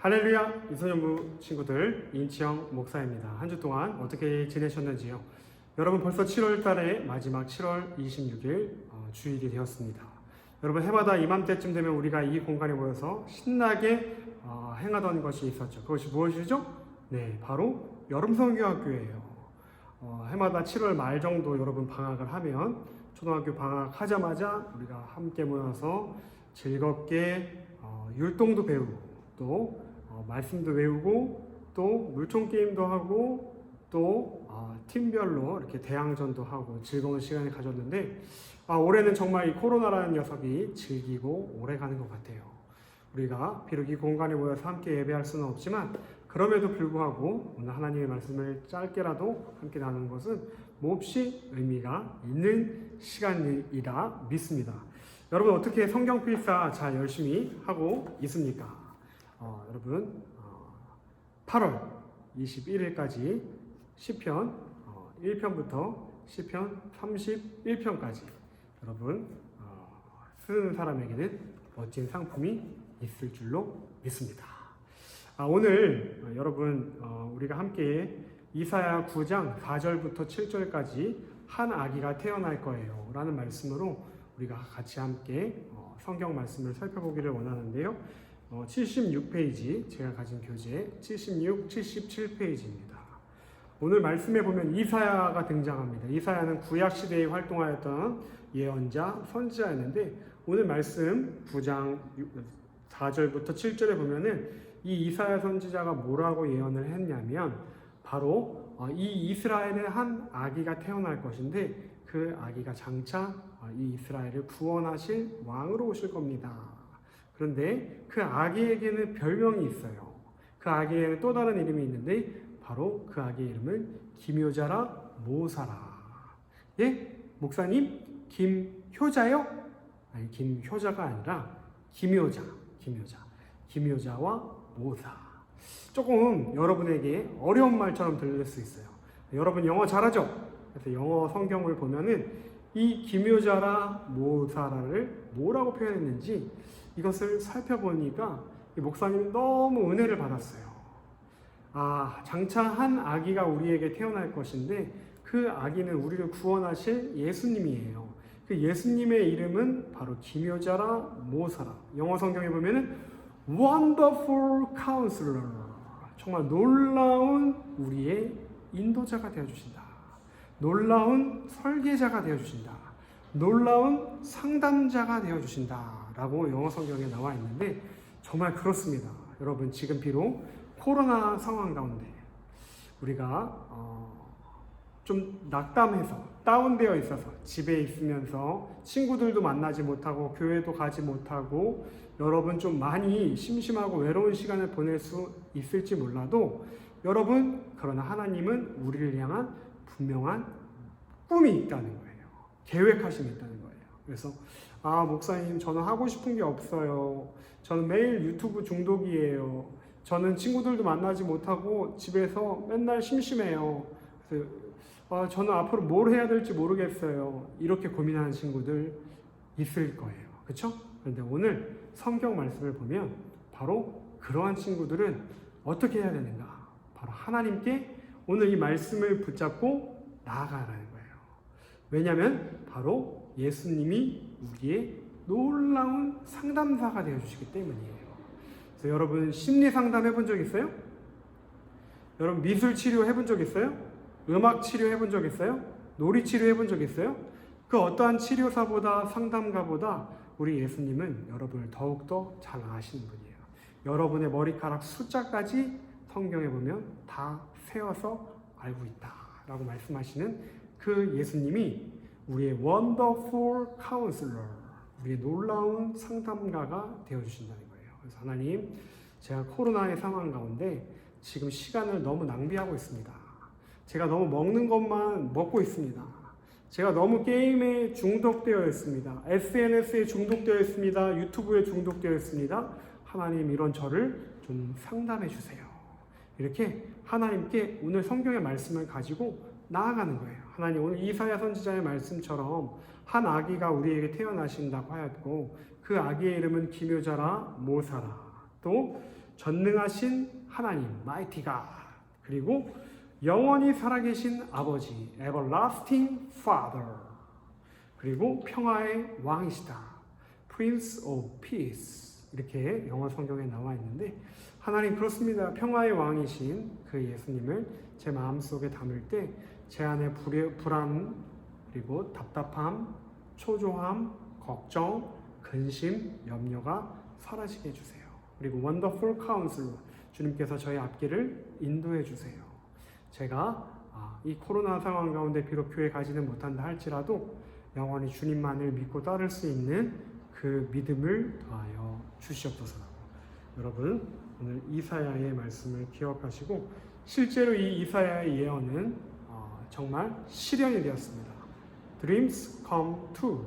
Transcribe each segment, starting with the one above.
할렐루야 이소년부 친구들 인치영 목사입니다. 한 주 동안 어떻게 지내셨는지요? 여러분 벌써 7월 달의 마지막 7월 26일 어, 주일이 되었습니다. 여러분 해마다 이맘때쯤 되면 우리가 이 공간에 모여서 신나게 어, 행하던 것이 있었죠. 그것이 무엇이죠? 네, 바로 여름 성교학교예요. 어, 해마다 7월 말 정도 여러분 방학을 하면 초등학교 방학하자마자 우리가 함께 모여서 즐겁게 어, 율동도 배우고 또 어, 말씀도 외우고 또 물총 게임도 하고 또 어, 팀별로 이렇게 대항전도 하고 즐거운 시간을 가졌는데 아, 올해는 정말 이 코로나라는 녀석이 즐기고 오래 가는 것 같아요. 우리가 비록 이 공간에 모여서 함께 예배할 수는 없지만 그럼에도 불구하고 오늘 하나님의 말씀을 짧게라도 함께 나누는 것은 몹시 의미가 있는 시간이라 믿습니다. 여러분 어떻게 성경 필사 잘 열심히 하고 있습니까? 어, 여러분 어, 8월 21일까지 시편 어, 1편부터 시편 31편까지 여러분 어, 쓰는 사람에게는 멋진 상품이 있을 줄로 믿습니다. 아, 오늘 어, 여러분 어, 우리가 함께 이사야 9장 4절부터 7절까지 한 아기가 태어날 거예요 라는 말씀으로 우리가 같이 함께 어, 성경 말씀을 살펴보기를 원하는데요. 어, 76페이지 제가 가진 교재 76, 77페이지입니다. 오늘 말씀에 보면 이사야가 등장합니다. 이사야는 구약 시대에 활동하였던 예언자, 선지자였는데 오늘 말씀 9장 4절부터 7절에 보면은 이 이사야 선지자가 뭐라고 예언을 했냐면 바로 어, 이 이스라엘에 한 아기가 태어날 것인데 그 아기가 장차 어, 이 이스라엘을 구원하실 왕으로 오실 겁니다. 그런데 그 아기에게는 별명이 있어요. 그 아기에는 또 다른 이름이 있는데 바로 그 아기의 이름은 김효자라 모사라. 예? 목사님 김효자요? 아니 김효자가 아니라 김효자, 김효자, 김효자와 모사. 조금 여러분에게 어려운 말처럼 들릴 수 있어요. 여러분 영어 잘하죠? 그래서 영어 성경을 보면은 이 김효자라 모사라를 뭐라고 표현했는지 이것을 살펴보니까 이 목사님이 너무 은혜를 받았어요. 아, 장차 한 아기가 우리에게 태어날 것인데 그 아기는 우리를 구원하실 예수님이에요. 그 예수님의 이름은 바로 김효자라 모사라. 영어 성경에 보면은 Wonderful Counselor. 정말 놀라운 우리의 인도자가 되어 주신다. 놀라운 설계자가 되어 주신다. 놀라운 상담자가 되어 주신다 라고 영어 성경에 나와 있는데 정말 그렇습니다. 여러분 지금 비록 코로나 상황 가운데 우리가 어, 좀 낙담해서 다운되어 있어서 집에 있으면서 친구들도 만나지 못하고 교회도 가지 못하고 여러분 좀 많이 심심하고 외로운 시간을 보낼 수 있을지 몰라도 여러분 그러나 하나님은 우리를 향한 분명한 꿈이 있다는 거예요. 계획하심이 있다는. 그래서 아 목사님 저는 하고 싶은 게 없어요. 저는 매일 유튜브 중독이에요. 저는 친구들도 만나지 못하고 집에서 맨날 심심해요. 그래서 아, 저는 앞으로 뭘 해야 될지 모르겠어요. 이렇게 고민하는 친구들 있을 거예요. 그렇죠? 그런데 오늘 성경 말씀을 보면 바로 그러한 친구들은 어떻게 해야 되는가? 바로 하나님께 오늘 이 말씀을 붙잡고 나아가라는. 왜냐하면 바로 예수님이 우리의 놀라운 상담사가 되어 주시기 때문이에요. 그래서 여러분 심리 상담 해본 적 있어요? 여러분 미술 치료 해본 적 있어요? 음악 치료 해본 적 있어요? 놀이 치료 해본 적 있어요? 그 어떠한 치료사보다 상담가보다 우리 예수님은 여러분을 더욱더 잘 아시는 분이에요. 여러분의 머리카락 숫자까지 성경에 보면 다 세어서 알고 있다 라고 말씀하시는 그 예수님이 우리의 원더풀 카운슬러, 우리의 놀라운 상담가가 되어 주신다는 거예요. 그래서 하나님, 제가 코로나의 상황 가운데 지금 시간을 너무 낭비하고 있습니다. 제가 너무 먹는 것만 먹고 있습니다. 제가 너무 게임에 중독되어 있습니다. SNS에 중독되어 있습니다. 유튜브에 중독되어 있습니다. 하나님 이런 저를 좀 상담해 주세요. 이렇게 하나님께 오늘 성경의 말씀을 가지고 나아가는 거예요. 하나님 오늘 이사야 선지자의 말씀처럼 한 아기가 우리에게 태어나신다고 하였고 그 아기의 이름은 기묘자라 모사라. 또 전능하신 하나님 마이티가 그리고 영원히 살아계신 아버지 everlasting father. 그리고 평화의 왕이시다. Prince of peace. 이렇게 영어 성경에 나와 있는데 하나님 그렇습니다. 평화의 왕이신 그 예수님을 제 마음속에 담을 때 제 안에 불의, 불안 그리고 답답함 초조함 걱정 근심 염려가 사라지게 해주세요 그리고 원더풀 카운슬 주님께서 저희 앞길을 인도해 주세요. 제가 아, 이 코로나 상황 가운데 비록 교회 가지는 못한다 할지라도 영원히 주님만을 믿고 따를 수 있는 그 믿음을 더하여 주시옵소서라고. 여러분 오늘 이사야의 말씀을 기억하시고 실제로 이 이사야의 예언은 어, 정말 실현이 되었습니다. Dreams come true.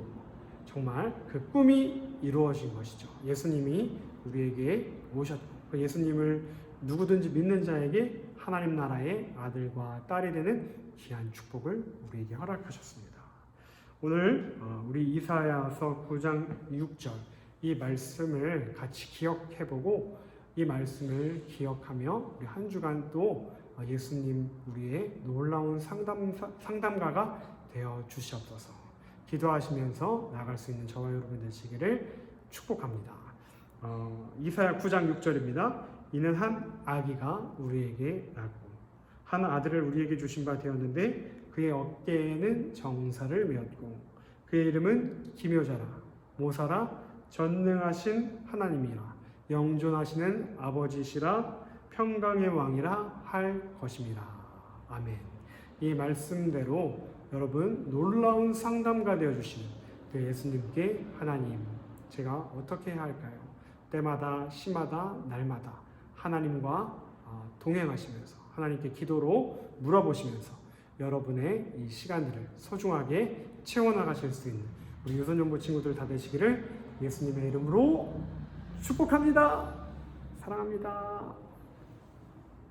정말 그 꿈이 이루어진 것이죠. 예수님이 우리에게 오셨고 그 예수님을 누구든지 믿는 자에게 하나님 나라의 아들과 딸이 되는 귀한 축복을 우리에게 허락하셨습니다. 오늘 어, 우리 이사야서 9장 6절 이 말씀을 같이 기억해보고 이 말씀을 기억하며 우리 한 주간 또 어, 예수님 우리의 놀라운 상담 상담가가 되어 주시옵소서. 기도하시면서 나갈 수 있는 저와 여러분 되시기를 축복합니다. 어, 이사야 9장 6절입니다. 이는 한 아기가 우리에게 낳고 한 아들을 우리에게 주신 바 되었는데 그의 어깨에는 정사를 메었고 그의 이름은 기묘자라 모사라 전능하신 하나님이라 영존하시는 아버지시라 평강의 왕이라 할 것입니다. 아멘. 이 말씀대로 여러분 놀라운 상담가 되어 주신 그 예수님께 하나님 제가 어떻게 해야 할까요? 때마다 시마다 날마다 하나님과 어, 동행하시면서 하나님께 기도로 물어보시면서 여러분의 이 시간들을 소중하게 채워나가실 수 있는 우리 유선정보 친구들 다 되시기를 예수님의 이름으로 축복합니다. 사랑합니다.